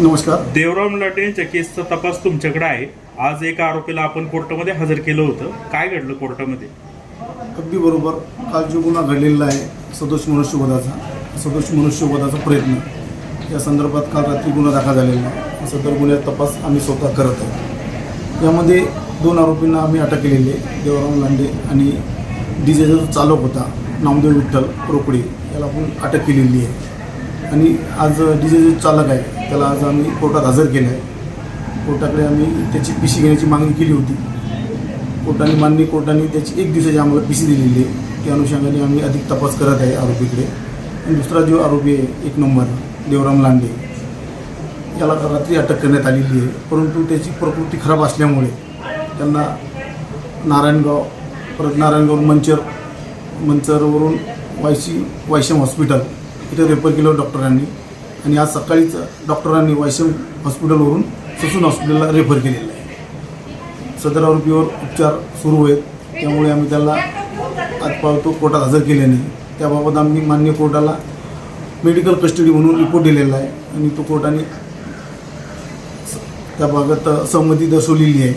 नमस्कार. देवराम लाटे यांच्या केसचा तपास तुमच्याकडे आहे. आज एका आरोपीला आपण कोर्टामध्ये हजर केलं होतं. काय घडलं कोर्टामध्ये? अगदी बरोबर. काल जो गुन्हा घडलेला आहे सदोष मनुष्यवधाचा सदोष मनुष्यवधाचा प्रयत्न. या संदर्भात काल रात्री गुन्हा दाखल झालेला आहे. सदर गुन्ह्यात तपास आम्ही स्वतः करत आहे यामध्ये दोन आरोपींना आम्ही अटक केलेली आहे. देवराम लांडे आणि डी जेचा जो चालक होता नामदेव विठ्ठल रोकडे याला आपण अटक केलेली आहे. आणि आज डी जे जो चालक आहे त्याला आज आम्ही कोर्टात हजर केलं आहे कोर्टाकडे आम्ही त्याची पिशी घेण्याची मागणी केली होती. कोर्टाने मान्य कोर्टाने त्याची एक दिवसाची आम्हाला पी सी दिलेली आहे. त्या अनुषंगाने आम्ही अधिक तपास करत आहे आरोपीकडे. आणि दुसरा जो आरोपी आहे एक नंबर देवराम लांडे याला रात्री अटक करण्यात आलेली आहे. परंतु त्याची प्रकृती खराब असल्यामुळे त्यांना नारायणगाव परत नारायणगाव मंचर मंचरवरून वायशी वायशम हॉस्पिटल इथं रेफर केलं डॉक्टरांनी. आणि आज सकाळीच डॉक्टरांनी वायशम हॉस्पिटलवरून ससून हॉस्पिटलला रेफर केलेलं आहे. सदर आरोपीवर उपचार सुरू आहेत. त्यामुळे आम्ही त्याला आज पावतो कोर्टात हजर केले नाही त्याबाबत आम्ही मान्य कोर्टाला मेडिकल कस्टडी म्हणून रिपोर्ट दिलेला आहे. आणि तो कोर्टाने स- त्याबाबत सहमती दर्शवलेली आहे.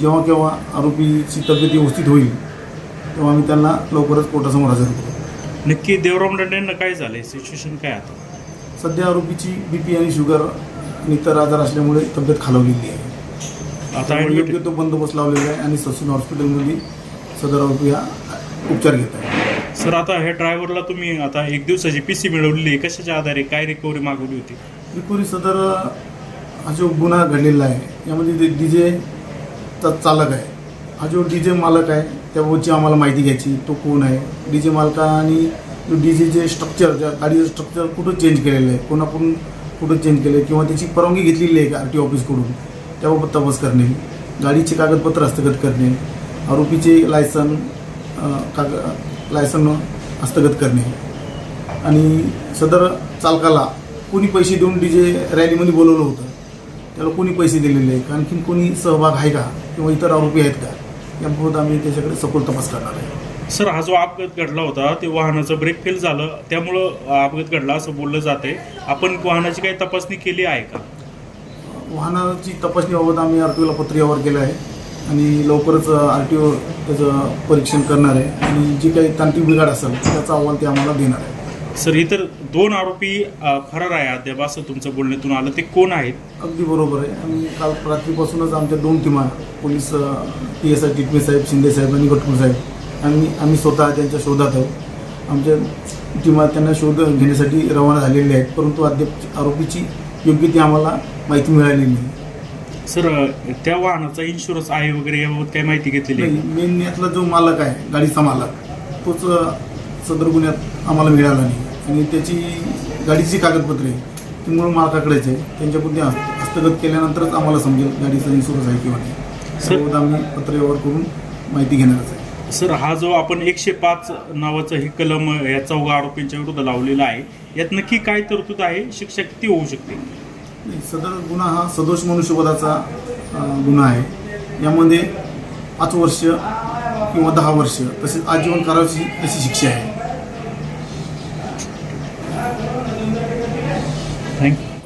जेव्हा केव्हा आरोपीची तब्येत व्यवस्थित होईल तेव्हा आम्ही त्यांना लवकरच कोर्टासमोर हजर करू. नक्की देवराम लांडे यांना काय झालं सिच्युएशन काय आता? सध्या आरोपीची बी पी आणि शुगर आणि इतर आजार असल्यामुळे तब्येत खालवलेली आहे. आता योग्य तो बंदोबस्त लावलेला आहे आणि ससून हॉस्पिटलमध्ये सदर आरोपी हा उपचार घेत आहे. सर आता ह्या ड्रायव्हरला तुम्ही आता एक दिवसाची पीसी मिळवलेली आहे. कशाच्या आधारे काय रिकव्हरी मागवली होती? त्रिपुरी सदर हा जो गुन्हा घडलेला आहे यामध्ये डी जेचा चालक आहे. हा जो डी जे मालक आहे त्याबाबतची आम्हाला माहिती घ्यायची तो कोण आहे? डी जे मालका डीजेचे डी जेचे स्ट्रक्चर ज्या गाडीचं स्ट्रक्चर कुठं चेंज केलेलं आहे कोणाकडून कुठं चेंज केलं आहे किंवा त्याची परवानगी घेतलेली आहे का आर टी ऑफिसकडून त्याबाबत तपास करणे गाडीचे कागदपत्र हस्तगत करणे आरोपीचे लायसन काग लायसन हस्तगत करणे. आणि सदर चालकाला कोणी पैसे देऊन डी जे रॅलीमध्ये बोलवलं होतं त्याला कोणी पैसे दिलेले आहे आणखीन कोणी सहभाग आहे का किंवा इतर आरोपी आहेत का याबाबत आम्ही त्याच्याकडे सखोल तपास करणार आहे. सर हा जो अपघात घडला होता ते वाहनाचं ब्रेक फेल झालं. त्यामुळं अपघात घडला असं बोललं जाते. आपण वाहनाची काही तपासणी केली आहे का? वाहनाची तपासणीबाबत आम्ही आर टी ओला पत्र व्यवहार केला आहे. आणि लवकरच आर टी ओ त्याचं परीक्षण करणार आहे. आणि जी काही तांत्रिक बिघाड असेल त्याचा अहवाल ते आम्हाला देणार आहे. सर इतर दोन आरोपी अ, फरार आहे अद्याप असं तुमचं बोलण्यातून आलं. ते कोण आहेत? अगदी बरोबर आहे. आम्ही काल रात्रीपासूनच आमच्या दोन टीमा police P S I Titme साहेब शिंदे साहेब आणि गटपूर साहेब. आम्ही आम्ही स्वतः त्यांच्या शोधात आहोत. आमच्या टीमा त्यांना शोध घेण्यासाठी रवाना झालेल्या आहेत परंतु अद्याप आरोपीची योग्य ती आम्हाला माहिती मिळालेली नाही. सर त्या वाहनाचा इन्शुरन्स आहे वगैरे याबाबत काय माहिती घेतलेली आहे मेन यातला जो मालक आहे गाडीचा मालक तोच सदर गुन्ह्यात आम्हाला मिळाला नाही. आणि त्याची गाडीची कागदपत्रे ती मूळ मालकाकडेच आहे. त्यांच्याकडून ते हस्त- हस्तगत केल्यानंतरच आम्हाला समजेल गाडीचा इन्शुरन्स आहे किंवा नाही. सर- त्याबाबत आम्ही पत्र व्यवहार करून माहिती घेणारच आहे. सर हा जो आपण एकशे पाच नावाचं हे कलम या चौघा आरोपींच्या विरुद्ध लावलेला आहे यात नक्की काय तरतूद आहे? शिक्षा किती होऊ शकते? सदर गुन्हा हा सदोष मनुष्यवधाचा गुन्हा आहे. यामध्ये पाच वर्ष किंवा दहा वर्ष तसेच आजीवन कारावाची अशी शिक्षा आहे. थँक्यू